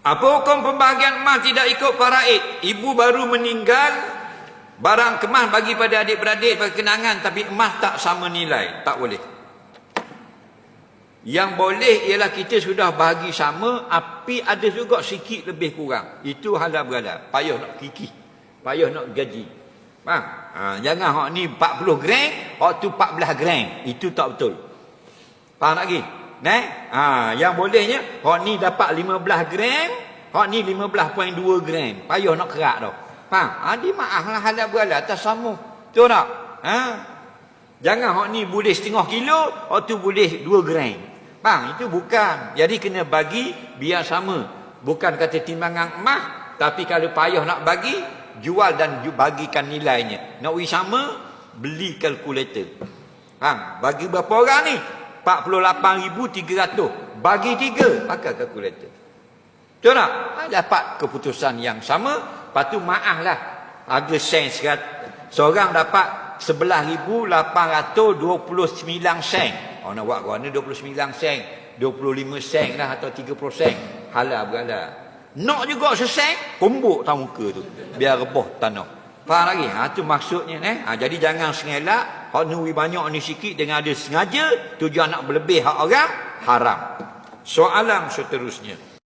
Apa hukum pembahagian emas tidak ikut faraid? Ibu baru meninggal, barang kemas bagi pada adik-beradik bagi kenangan tapi emas tak sama nilai. Tak boleh. Yang boleh ialah kita sudah bahagi sama, tapi ada juga sikit lebih kurang. Itu halal berhalal. Payah nak kiki. Payah nak gaji. Faham? Ha, jangan hak ni 40 gram, hak tu 14 gram. Itu tak betul. Faham lagi? Nah, ha, yang bolehnya hak ni dapat 15 gram, hak ni 15.2 gram. Payah nak kerak dah. Faham? Ha, dia maaf lah halal atas sama. Betul tak? Ha? Jangan hak ni boleh setengah kilo, hak tu boleh 2 gram. Faham? Itu bukan. Jadi kena bagi biar sama. Bukan kata timbangan emas, tapi kalau payah nak bagi, jual dan bagikan nilainya. Nak uji sama, beli kalkulator. Faham? Bagi berapa orang ni? 48,300. Bagi tiga, pakai kalkulator. Betul tak? Ha, dapat keputusan yang sama. Lepas tu maaf lah. Harga sen serat. Seorang dapat 11,829 sen. Oh nak buat mana 29 sen. 25 sen lah atau 30 sen. Halal berhalal. Nak juga sesen, kumbuk tak muka tu. Biar rebah tanah. Faham lagi? Ha, tu maksudnya. Eh? Ha, jadi jangan sengelak. Hak nuri banyak ni sikit dengan ada sengaja. Tujuan nak berlebih hak orang. Haram. Soalan seterusnya.